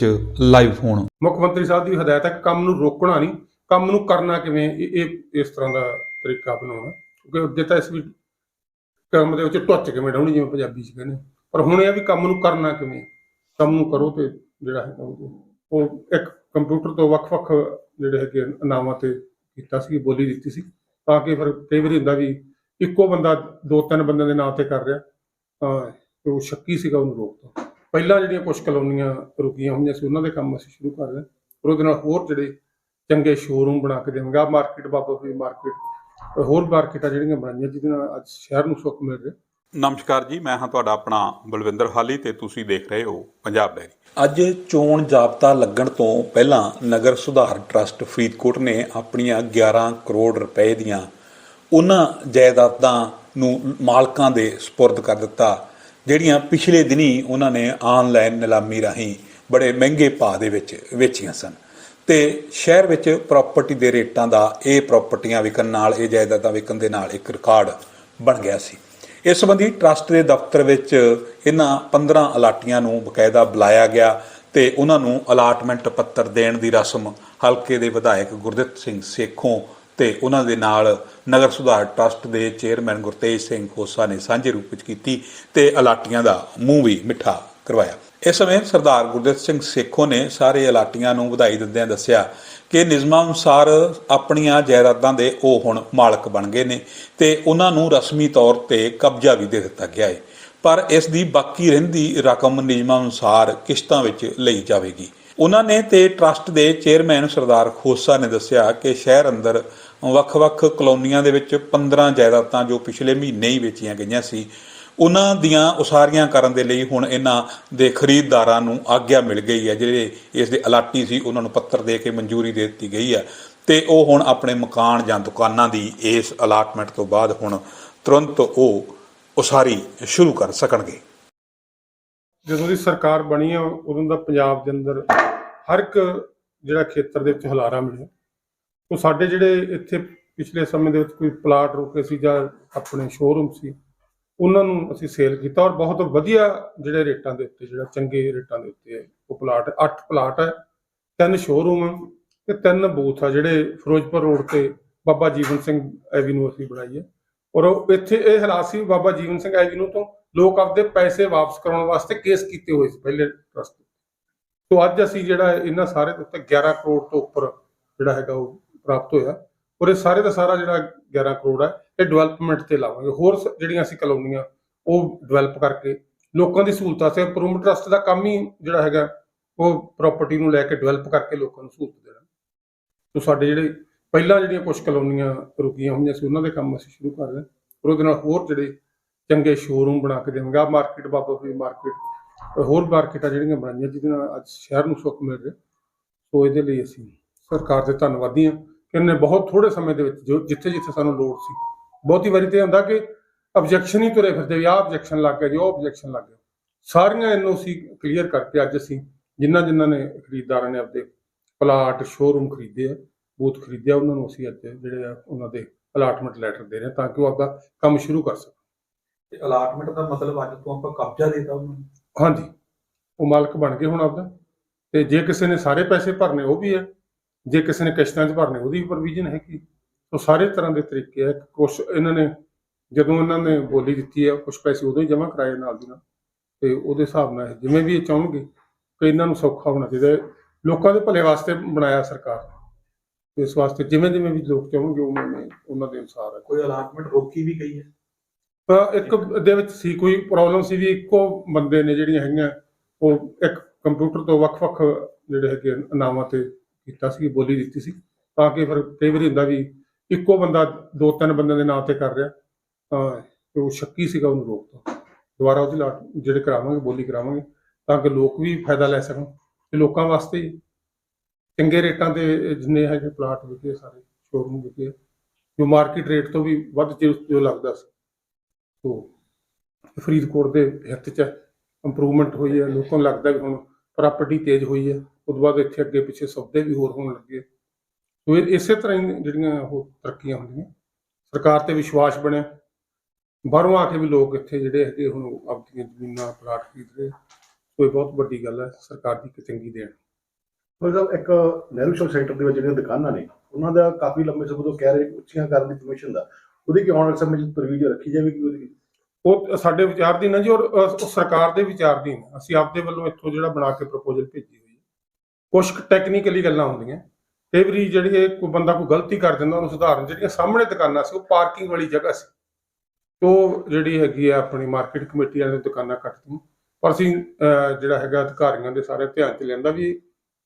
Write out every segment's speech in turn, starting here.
ਚ ਲਾਈਵ ਹੋਣ। ਮੁੱਖ ਮੰਤਰੀ ਸਾਹਿਬ ਦੀ ਹਦਾਇਤ ਹੈ ਕੰਮ ਨੂੰ ਰੋਕਣਾ ਨਹੀਂ, ਕੰਮ ਨੂੰ ਕਰਨਾ ਕਿਵੇਂ, ਇਹ ਇਹ, ਇਸ ਤਰ੍ਹਾਂ ਦਾ ਤਰੀਕਾ ਬਣਾਉਣਾ ਕਿਉਂਕਿ ਅੱਗੇ ਤਾਂ ਇਸ ਵੀ ਕੰਮ ਦੇ ਵਿੱਚ ਟੁੱਚ ਕਿਵੇਂ ਡਾਉਣੀ, ਜਿਵੇਂ ਪੰਜਾਬੀ ਚ ਕਹਿੰਦੇ ਪਰ ਹੁਣ ਇਹ ਵੀ ਕੰਮ ਨੂੰ ਕਰਨਾ ਕਿਵੇਂ, ਕੰਮ ਨੂੰ ਕਰੋ ਤੇ ਜਿਹੜਾ ਹੈ ਉਹ ਉਹ ਇੱਕ ਕੰਪਿਊਟਰ ਤੋਂ ਵੱਖ-ਵੱਖ ਜਿਹੜੇ ਹੈਗੇ ਨਾਵਾਂ ਤੇ ਕੀਤਾ ਸੀ, ਬੋਲੀ ਦਿੱਤੀ ਸੀ। ਤਾਂ ਕਿ ਫਿਰ ਕਈ ਵਾਰੀ ਹੁੰਦਾ ਵੀ ਇੱਕੋ ਬੰਦਾ ਦੋ ਤਿੰਨ ਬੰਦਿਆਂ ਦੇ ਨਾਂ ਤੇ ਕਰ ਰਿਹਾ, ਤਾਂ ਉਹ ਸ਼ੱਕੀ ਸੀਗਾ, ਉਹਨੂੰ ਰੋਕਤਾ। ਪਹਿਲਾਂ ਜਿਹੜੀਆਂ ਕੁਝ ਕਲੋਨੀਆਂ ਰੁਕੀਆਂ ਹੋਈਆਂ ਸੀ ਉਹਨਾਂ ਦੇ ਕੰਮ ਅਸੀਂ ਸ਼ੁਰੂ ਕਰ ਰਹੇ ਪਰ ਉਹਦੇ ਨਾਲ ਹੋਰ ਜਿਹੜੇ ਚੰਗੇ ਸ਼ੋਰੂਮ ਬਣਾ ਕੇ ਦੇਵਾਂਗੇ। ਮਾਰਕੀਟ ਬਾਬਾ ਫਰੀ ਮਾਰਕੀਟ ਹੋਰ ਮਾਰਕੀਟਾਂ ਜਿਹੜੀਆਂ ਬਣਾਈਆਂ ਜਿਹਦੇ ਨਾਲ ਅੱਜ ਸ਼ਹਿਰ ਨੂੰ ਸੁੱਖ ਮਿਲ ਰਿਹਾ। ਨਮਸਕਾਰ ਜੀ ਮੈਂ ਹਾਂ ਤੁਹਾਡਾ ਆਪਣਾ ਬਲਵਿੰਦਰ ਹਾਲੀ ਤੇ ਤੁਸੀਂ ਦੇਖ ਰਹੇ ਹੋ ਪੰਜਾਬ ਡੈਰੀ। ਅੱਜ ਚੋਣ ਜਾਬਤਾ ਲੱਗਣ ਤੋਂ ਪਹਿਲਾਂ ਨਗਰ ਸੁਧਾਰ ਟਰਸਟ ਫਰੀਦਕੋਟ ਨੇ ਆਪਣੀਆਂ 11 ਕਰੋੜ ਰੁਪਏ ਦੀਆਂ ਉਹਨਾਂ ਜਾਇਦਾਦਾਂ ਨੂੰ ਮਾਲਕਾਂ ਦੇ ਸਪੁਰਦ ਕਰ ਦਿੱਤਾ। ਜਿਹੜੀਆਂ ਪਿਛਲੇ ਦਿਨੀ ਉਹਨਾਂ ਨੇ ਆਨਲਾਈਨ ਨਿਲਾਮੀ ਰਾਹੀਂ ਬੜੇ ਮਹਿੰਗੇ ਭਾਅ ਦੇ ਵਿੱਚ ਵੇਚੀਆਂ ਸਨ। ਤੇ ਸ਼ਹਿਰ ਵਿੱਚ ਪ੍ਰਾਪਰਟੀ ਦੇ ਰੇਟਾਂ ਦਾ ਇਹ ਪ੍ਰਾਪਰਟੀਆਂ ਵਿਕਣ ਨਾਲ, ਇਹ ਜਾਇਦਾਦਾਂ ਵਿਕਣ ਦੇ ਨਾਲ ਇੱਕ ਰਿਕਾਰਡ ਬਣ ਗਿਆ ਸੀ। ਇਸ ਸੰਬੰਧੀ ਟਰਸਟ ਦੇ ਦਫ਼ਤਰ ਵਿੱਚ ਇਹਨਾਂ 15 ਅਲਾਟੀਆਂ ਨੂੰ ਬਕਾਇਦਾ ਬੁਲਾਇਆ ਗਿਆ ਤੇ ਉਹਨਾਂ ਨੂੰ ਅਲਾਟਮੈਂਟ ਪੱਤਰ ਦੇਣ ਦੀ ਰਸਮ ਹਲਕੇ ਦੇ ਵਿਧਾਇਕ ਗੁਰਦਿੱਤ ਸਿੰਘ ਸੇਖੋਂ ਤੇ ਉਹਨਾਂ ਦੇ ਨਾਲ ਨਗਰ ਸੁਧਾਰ ਟਰਸਟ ਦੇ ਚੇਅਰਮੈਨ ਗੁਰਤੇਜ ਸਿੰਘ ਖੋਸਾ ਨੇ ਸਾਂਝੇ ਰੂਪ ਵਿੱਚ ਕੀਤੀ ਤੇ ਅਲਾਟੀਆਂ ਦਾ ਮੂੰਹ ਵੀ ਮਿੱਠਾ ਕਰਵਾਇਆ। ਇਸ ਸਮੇਂ ਸਰਦਾਰ ਗੁਰਦਿੱਤ ਸਿੰਘ ਸੇਖੋਂ ਨੇ ਸਾਰੇ ਅਲਾਟੀਆਂ ਨੂੰ ਵਧਾਈ ਦਿੰਦਿਆਂ ਦੱਸਿਆ ਕਿ ਨਿਯਮਾਂ ਅਨੁਸਾਰ ਆਪਣੀਆਂ ਜਾਇਦਾਦਾਂ ਦੇ ਉਹ ਹੁਣ ਮਾਲਕ ਬਣ ਗਏ ਨੇ ਤੇ ਉਹਨਾਂ ਨੂੰ ਰਸਮੀ ਤੌਰ ਤੇ ਕਬਜ਼ਾ ਵੀ ਦੇ ਦਿੱਤਾ ਗਿਆ ਹੈ ਪਰ ਇਸ ਦੀ ਬਾਕੀ ਰਹਿੰਦੀ ਰਕਮ ਨਿਯਮਾਂ ਅਨੁਸਾਰ ਕਿਸ਼ਤਾਂ ਵਿੱਚ ਲਈ ਜਾਵੇਗੀ। ਉਹਨਾਂ ਨੇ ਤੇ ਟਰਸਟ ਦੇ ਚੇਅਰਮੈਨ ਸਰਦਾਰ ਖੋਸਾ ਨੇ ਦੱਸਿਆ ਕਿ ਸ਼ਹਿਰ ਅੰਦਰ ਵੱਖ-ਵੱਖ ਕਲੋਨੀਆਂ ਦੇ ਵਿੱਚ 15 ਜਾਇਦਾਦਾਂ ਜੋ ਪਿਛਲੇ ਮਹੀਨੇ ਹੀ ਵੇਚੀਆਂ ਗਈਆਂ ਸੀ, ਉਹਨਾਂ ਦੀਆਂ ਉਸਾਰੀਆਂ ਕਰਨ ਦੇ ਲਈ ਹੁਣ ਇਹਨਾਂ ਦੇ ਖਰੀਦਦਾਰਾਂ ਨੂੰ ਆਗਿਆ ਮਿਲ ਗਈ ਹੈ, ਜਿਹੜੇ ਇਸ ਦੇ ਅਲਾਟੀ ਸੀ, ਉਹਨਾਂ ਨੂੰ ਪੱਤਰ ਦੇ ਕੇ ਮਨਜ਼ੂਰੀ ਦੇ ਦਿੱਤੀ ਗਈ ਹੈ। ਤੇ ਉਹ ਹੁਣ ਆਪਣੇ ਮਕਾਨ ਜਾਂ ਦੁਕਾਨਾਂ ਦੀ ਇਸ ਅਲਾਟਮੈਂਟ ਤੋਂ ਬਾਅਦ ਹੁਣ ਤੁਰੰਤ ਉਹ ਉਸਾਰੀ ਸ਼ੁਰੂ ਕਰ ਸਕਣਗੇ। ਜਦੋਂ ਦੀ ਸਰਕਾਰ ਬਣੀ ਆ ਉਦੋਂ ਦਾ ਪੰਜਾਬ ਦੇ ਅੰਦਰ ਹਰ ਇੱਕ ਜਿਹੜਾ ਖੇਤਰ ਦੇ ਵਿੱਚ ਹੁਲਾਰਾ ਮਿਲਿਆ। ਉਹ ਸਾਡੇ ਜਿਹੜੇ ਇੱਥੇ ਪਿਛਲੇ ਸਮੇਂ ਦੇ ਵਿੱਚ ਕੋਈ ਪਲਾਟ ਰੁਕੇ ਸੀ ਜਾਂ ਆਪਣੇ ਸ਼ੋਰੂਮ ਸੀ, ਉਹਨਾਂ ਨੂੰ ਅਸੀਂ ਸੇਲ ਕੀਤਾ ਔਰ ਬਹੁਤ ਵਧੀਆ ਜਿਹੜੇ ਰੇਟਾਂ ਦੇ ਉੱਤੇ, ਜਿਹੜਾ ਚੰਗੇ ਰੇਟਾਂ ਦੇ ਉੱਤੇ ਉਹ ਪਲਾਟ 8 ਪਲਾਟ ਹੈ, ਤਿੰਨ ਸ਼ੋਰੂਮ ਆ ਤੇ ਤਿੰਨ ਬੂਥ ਆ ਜਿਹੜੇ ਫਿਰੋਜ਼ਪੁਰ ਰੋਡ ਤੇ ਬਾਬਾ ਜੀਵਨ ਸਿੰਘ ਐਵੀਨਿਊ ਅਸੀਂ ਬਣਾਈ ਹੈ। ਔਰ ਇੱਥੇ ਇਹ ਹਾਲਾਤ ਸੀ ਬਾਬਾ ਜੀਵਨ ਸਿੰਘ ਐਵੀਨਿਊ ਤੋਂ ਲੋਕ ਆਪਦੇ ਪੈਸੇ ਵਾਪਸ ਕਰਾਉਣ ਵਾਸਤੇ ਕੇਸ ਕੀਤੇ ਹੋਏ ਸੀ ਪਹਿਲੇ ਟਰਸਟ ਤੋਂ। ਅੱਜ ਅਸੀਂ ਜਿਹੜਾ ਇਹਨਾਂ ਸਾਰੇ ਦੇ ਉੱਤੇ 11 ਕਰੋੜ ਤੋਂ ਉੱਪਰ ਜਿਹੜਾ ਹੈਗਾ ਉਹ ਪ੍ਰਾਪਤ ਹੋਇਆ। ਔਰ ਇਹ ਸਾਰੇ ਦਾ ਸਾਰਾ ਜਿਹੜਾ 11 ਕਰੋੜ ਹੈ, ਇਹ ਡਿਵੈਲਪਮੈਂਟ ਤੇ ਲਾਵਾਂਗੇ। ਹੋਰ ਸ- ਜਿਹੜੀਆਂ ਅਸੀਂ ਕਲੋਨੀਆਂ, ਉਹ ਡਿਵੈਲਪ ਕਰਕੇ ਲੋਕਾਂ ਦੀ ਸਹੂਲਤਾਂ ਸੇ ਇੰਪਰੂਵਮੈਂਟ ਟਰਸਟ ਦਾ ਕੰਮ ਹੀ ਜਿਹੜਾ ਹੈਗਾ, ਉਹ ਪ੍ਰਾਪਰਟੀ ਨੂੰ ਲੈ ਕੇ ਡਿਵੈਲਪ ਕਰਕੇ ਲੋਕਾਂ ਨੂੰ ਸਹੂਲਤ ਦੇਣਾ। ਸੋ ਸਾਡੇ ਜਿਹੜੇ ਪਹਿਲਾਂ ਜਿਹੜੀਆਂ ਕੁਝ ਕਲੋਨੀਆਂ ਰੁਕੀਆਂ ਹੋਈਆਂ ਸੀ, ਉਹਨਾਂ ਦੇ ਕੰਮ ਅਸੀਂ ਸ਼ੁਰੂ ਕਰ ਰਹੇ ਔਰ ਉਹਦੇ ਨਾਲ ਹੋਰ ਜਿਹੜੇ ਚੰਗੇ ਸ਼ੋਰੂਮ ਬਣਾ ਕੇ ਦੇਵਾਂਗਾ। ਮਾਰਕੀਟ ਬਾਬਾ ਫਰੀ ਮਾਰਕੀਟ ਹੋਰ ਮਾਰਕੀਟਾਂ ਜਿਹੜੀਆਂ ਬਣਾਈਆਂ, ਜਿਹਦੇ ਨਾਲ ਅੱਜ ਸ਼ਹਿਰ ਨੂੰ ਸੁੱਖ ਮਿਲ ਰਿਹਾ। ਸੋ ਇਹਦੇ ਲਈ ਅਸੀਂ ਸਰਕਾਰ ਦੇ ਧੰਨਵਾਦੀ ਹਾਂ। ਕਿ ਬਹੁਤ ਥੋੜੇ ਸਮੇਂ ਦੇ ਵਿੱਚ ਜੋ ਜਿੱਥੇ ਜਿੱਥੇ ਸਾਨੂੰ ਲੋੜ ਸੀ। ਬਹੁਤੀ ਵਾਰੀ ਤੇ ਹੁੰਦਾ ਕਿ ਆਬਜੈਕਸ਼ਨ ਹੀ ਤੁਰੇ ਫਿਰਦੇ ਵੀ ਆਹ ਆਬਜੈਕਸ਼ਨ ਲੱਗ ਗਿਆ ਜੀ ਉਹ ਆਬਜੈਕਸ਼ਨ ਲੱਗ ਗਿਆ। ਸਾਰੀਆਂ ਐਨਓਸੀ ਕਲੀਅਰ ਕਰਕੇ ਅੱਜ ਅਸੀਂ ਜਿਨ੍ਹਾਂ ਜਿਨ੍ਹਾਂ ਨੇ ਖਰੀਦਦਾਰਾਂ ਨੇ ਆਪਦੇ ਪਲਾਟ ਸ਼ੋਰੂਮ ਖਰੀਦੇ ਆ ਬੂਥ ਖਰੀਦਿਆ ਉਹਨਾਂ ਨੂੰ ਅਸੀਂ ਅੱਜ ਜਿਹੜੇ ਆ ਉਹਨਾਂ ਦੇ ਅਲਾਟਮੈਂਟ ਲੈਟਰ ਦੇ ਰਹੇ ਤਾਂ ਕਿ ਉਹ ਆਪਦਾ ਕੰਮ ਸ਼ੁਰੂ ਕਰ ਸਕਣ। ਤੇ ਅਲਾਟਮੈਂਟ ਦਾ ਮਤਲਬ ਅੱਜ ਤੋਂ ਆਪਾਂ ਕਬਜ਼ਾ ਦੇਤਾ ਉਹਨਾਂ ਨੂੰ? ਹਾਂਜੀ ਉਹ ਮਾਲਕ ਬਣ ਗਏ ਹੁਣ ਆਪਦਾ। ਤੇ ਜੇ ਕਿਸੇ ਨੇ ਸਾਰੇ ਪੈਸੇ ਭਰਨੇ ਉਹ ਵੀ ਹੈ। ਜੇ ਕਿਸੇ ਨੇ ਕਿਸ਼ਤਾਂ 'ਚ ਭਰਨੇ ਉਹਦੀ ਵੀ ਪ੍ਰੋਵੀਜ਼ਨ ਹੈਗੀ। ਸੋ ਸਾਰੇ ਤਰ੍ਹਾਂ ਦੇ ਤਰੀਕੇ ਹੈ ਕੁਝ ਇਹਨਾਂ ਨੇ ਜਦੋਂ ਇਹਨਾਂ ਨੇ ਬੋਲੀ ਦਿੱਤੀ ਹੈ ਕੁਝ ਪੈਸੇ ਉਦੋਂ ਹੀ ਜਮ੍ਹਾਂ ਕਰਾਏ ਨਾਲ ਦੀ ਨਾਲ। ਤੇ ਉਹਦੇ ਹਿਸਾਬ ਨਾਲ ਜਿਵੇਂ ਵੀ ਇਹ ਚਾਹਣਗੇ ਕਿ ਇਹਨਾਂ ਨੂੰ ਸੌਖਾ ਹੋਣਾ ਚਾਹੀਦਾ। ਲੋਕਾਂ ਦੇ ਭਲੇ ਵਾਸਤੇ ਬਣਾਇਆ ਸਰਕਾਰ ਨੇ। ਤੇ ਇਸ ਵਾਸਤੇ ਜਿਵੇਂ ਜਿਵੇਂ ਵੀ ਲੋਕ ਚਾਹਣਗੇ ਉਹਨਾਂ ਨੇ ਉਹਨਾਂ ਦੇ ਅਨੁਸਾਰ ਹੈ। ਕੋਈ ਅਲਾਟਮੈਂਟ ਰੋਕੀ ਵੀ ਗਈ ਹੈ? ਤਾਂ ਇੱਕ ਦੇ ਵਿੱਚ ਸੀ ਕੋਈ ਪ੍ਰੋਬਲਮ ਸੀ ਵੀ ਇੱਕੋ ਬੰਦੇ ਨੇ ਜਿਹੜੀਆਂ ਹੈਗੀਆਂ ਉਹ ਇੱਕ ਕੰਪਿਊਟਰ ਤੋਂ ਵੱਖ-ਵੱਖ ਜਿਹੜੇ ਹੈਗੇ ਨਾਵਾਂ ਤੇ ਕੀਤਾ ਸੀ, ਬੋਲੀ ਦਿੱਤੀ ਸੀ। ਤਾਂ ਕਿ ਫਿਰ ਕਈ ਵਾਰੀ ਹੁੰਦਾ ਵੀ ਇੱਕੋ ਬੰਦਾ ਦੋ ਤਿੰਨ ਬੰਦਿਆਂ ਦੇ ਨਾਂ ਤੇ ਕਰ ਰਿਹਾ, ਤਾਂ ਉਹ ਸ਼ੱਕੀ ਸੀਗਾ ਉਹਨੂੰ ਰੋਕਤਾ ਦੁਬਾਰਾ ਉਹਦੀ ਲਾਟ, ਜਿਹੜੇ ਕਰਾਵਾਂਗੇ, ਬੋਲੀ ਕਰਾਵਾਂਗੇ, ਤਾਂ ਕਿ ਲੋਕ ਵੀ ਫਾਇਦਾ ਲੈ ਸਕਣ। ਤੇ ਲੋਕਾਂ ਵਾਸਤੇ ਚੰਗੇ ਰੇਟਾਂ ਤੇ ਜਿੰਨੇ ਹੈਗੇ ਪਲਾਟ ਵਿਕੇ ਸਾਰੇ ਸ਼ੋਰੂਮ ਵਿਕੇ ਜੋ ਮਾਰਕੀਟ ਰੇਟ ਤੋਂ ਵੀ ਵੱਧ ਜੋ ਜੋ ਲੱਗਦਾ ਸੀ। ਸੋ ਫਰੀਦਕੋਟ ਦੇ ਹਿੱਤ 'ਚ ਇੰਪਰੂਵਮੈਂਟ ਹੋਈ ਹੈ, ਲੋਕਾਂ ਨੂੰ ਲੱਗਦਾ ਵੀ ਹੁਣ ਪ੍ਰਾਪਰਟੀ ਤੇਜ਼ ਹੋਈ ਹੈ, ਉਸ ਤੋਂ ਬਾਅਦ ਇੱਥੇ ਅੱਗੇ ਪਿੱਛੇ ਸੌਦੇ ਵੀ ਹੋਰ ਹੋਣ ਲੱਗੇ ਸੋ ਇਹ ਇਸੇ ਤਰ੍ਹਾਂ ਹੀ ਜਿਹੜੀਆਂ ਉਹ ਤਰੱਕੀਆਂ ਹੁੰਦੀਆਂ। ਸਰਕਾਰ ਤੇ ਵਿਸ਼ਵਾਸ ਬਣਿਆ। ਬਾਹਰੋਂ ਆ ਕੇ ਵੀ ਲੋਕ ਇੱਥੇ ਜਿਹੜੇ ਹੈਗੇ ਹੁਣ ਆਪਣੀਆਂ ਜ਼ਮੀਨਾਂ ਪਲਾਟ ਖਰੀਦ ਰਹੇ ਸੋ ਇਹ ਬਹੁਤ ਵੱਡੀ ਗੱਲ ਹੈ, ਸਰਕਾਰ ਦੀ ਇੱਕ ਚੰਗੀ ਦੇਣ। ਪਰ ਸਾਹਿਬ ਇੱਕ ਨਹਿਰੂ ਸ਼ੋਪ ਸੈਂਟਰ ਦੇ ਵਿੱਚ ਜਿਹੜੀਆਂ ਦੁਕਾਨਾਂ ਨੇ, ਉਹਨਾਂ ਦਾ ਕਾਫੀ ਲੰਬੇ ਸਮੇਂ ਤੋਂ ਕਹਿ ਰਹੇ ਉੱਚੀਆਂ ਕਰਨ ਦੀ ਪਰਮਿਸ਼ਨ ਦਾ। ਉਹਦੀ ਕਿ ਆਉਣ ਵਾਲੇ ਸਮੇਂ 'ਚ ਤਰਵੀਜ ਰੱਖੀ ਜਾਵੇਗੀ ਉਹਦੀ? ਉਹ ਸਾਡੇ ਵਿਚਾਰ ਦੀ ਨਾ ਜੀ, ਔਰ ਉਹ ਸਰਕਾਰ ਦੇ ਵਿਚਾਰ ਦੀ ਨੇ ਅਸੀਂ ਆਪਦੇ ਵੱਲੋਂ ਇੱਥੋਂ ਜਿਹੜਾ ਬਣਾ ਕੇ ਪ੍ਰਪੋਜ਼ਲ ਭੇਜੀ ਹੋਈ ਹੈ ਕੁਝ ਟੈਕਨੀਕਲੀ ਗੱਲਾਂ ਹੁੰਦੀਆਂ। ਕਈ ਵਾਰੀ ਜਿਹੜੀ ਇਹ ਕੋਈ ਬੰਦਾ ਕੋਈ ਗਲਤੀ ਕਰ ਦਿੰਦਾ, ਉਹਨੂੰ ਸੁਧਾਰਨ ਜਿਹੜੀਆਂ ਸਾਹਮਣੇ ਦੁਕਾਨਾਂ ਸੀ, ਉਹ ਪਾਰਕਿੰਗ ਵਾਲੀ ਜਗ੍ਹਾ ਸੀ। ਉਹ ਜਿਹੜੀ ਹੈਗੀ ਆ ਆਪਣੀ ਮਾਰਕੀਟ ਕਮੇਟੀ ਵਾਲਿਆਂ ਨੇ ਦੁਕਾਨਾਂ ਕੱਟਤੀਆਂ ਪਰ ਅਸੀਂ ਜਿਹੜਾ ਹੈਗਾ ਅਧਿਕਾਰੀਆਂ ਦੇ ਸਾਰੇ ਧਿਆਨ ਚ ਲੈਂਦਾ ਵੀ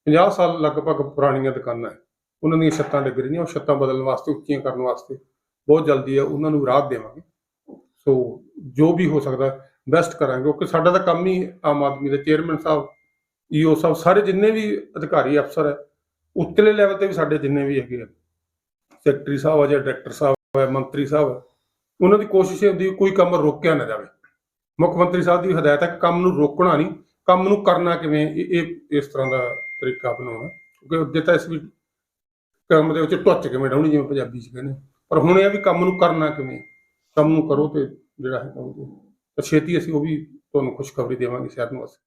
50 ਸਾਲ ਲਗਭਗ ਪੁਰਾਣੀਆਂ ਦੁਕਾਨਾਂ ਹੈ ਉਹਨਾਂ ਦੀਆਂ ਛੱਤਾਂ ਡਿੱਗ ਰਹੀਆਂ, ਉਹ ਛੱਤਾਂ ਬਦਲਣ ਵਾਸਤੇ, ਉੱਚੀਆਂ ਕਰਨ ਵਾਸਤੇ ਬਹੁਤ ਜਲਦੀ ਹੈ ਉਹਨਾਂ ਨੂੰ ਰਾਹਤ ਦੇਵਾਂਗੇ। ਸੋ ਜੋ ਵੀ ਹੋ ਸਕਦਾ ਬੈਸਟ ਕਰਾਂਗੇ, ਕਿਉਂਕਿ ਸਾਡਾ ਤਾਂ ਕੰਮ ਹੀ ਆਮ ਆਦਮੀ ਦੇ ਚੇਅਰਮੈਨ ਸਾਹਿਬ ਈਓ ਸਾਹਿਬ, ਸਾਰੇ ਜਿੰਨੇ ਵੀ ਅਧਿਕਾਰੀ ਅਫਸਰ ਹੈ, ਉੱਤਲੇ ਲੈਵਲ ਤੇ ਵੀ ਸਾਡੇ ਜਿੰਨੇ ਵੀ ਹੈਗੇ ਆ। ਸੈਕਟਰੀ ਸਾਹਿਬ ਆ ਜਾਂ ਡਾਇਰੈਕਟਰ ਸਾਹਿਬ ਹੈ ਮੰਤਰੀ ਸਾਹਿਬ ਉਹਨਾਂ ਦੀ ਕੋਸ਼ਿਸ਼ ਹੁੰਦੀ ਕੋਈ ਕੰਮ ਰੋਕਿਆ ਨਾ ਜਾਵੇ। ਮੁੱਖ ਮੰਤਰੀ ਸਾਹਿਬ ਦੀ ਹਦਾਇਤ ਹੈ ਕਿ ਕੰਮ ਨੂੰ ਰੋਕਣਾ ਨਹੀਂ, ਕੰਮ ਨੂੰ ਕਰਨਾ ਕਿਵੇਂ, ਇਹ ਇਸ ਤਰ੍ਹਾਂ ਦਾ ਤਰੀਕਾ ਬਣਾਉਣਾ ਕਿਉਂਕਿ ਅੱਗੇ ਤਾਂ ਇਸ ਵੀ ਕੰਮ ਦੇ ਵਿੱਚ ਟੁੱਚ ਕਿਵੇਂ ਡਾਉਣੀ, ਜਿਵੇਂ ਪੰਜਾਬੀ ਚ ਕਹਿੰਦੇ ਪਰ ਹੁਣ ਇਹ ਵੀ ਕੰਮ ਨੂੰ ਕਰਨਾ ਕਿਵੇਂ? ਕੰਮ ਨੂੰ ਕਰੋ ਤੇ ਜਿਹੜਾ ਹੈ ਤਾਂ ਛੇਤੀ ਅਸੀਂ ਉਹ ਵੀ ਤੁਹਾਨੂੰ ਖੁਸ਼ਖਬਰੀ ਦੇਵਾਂਗੇ ਸ਼ਹਿਰ ਨੂੰ ਅਸੀਂ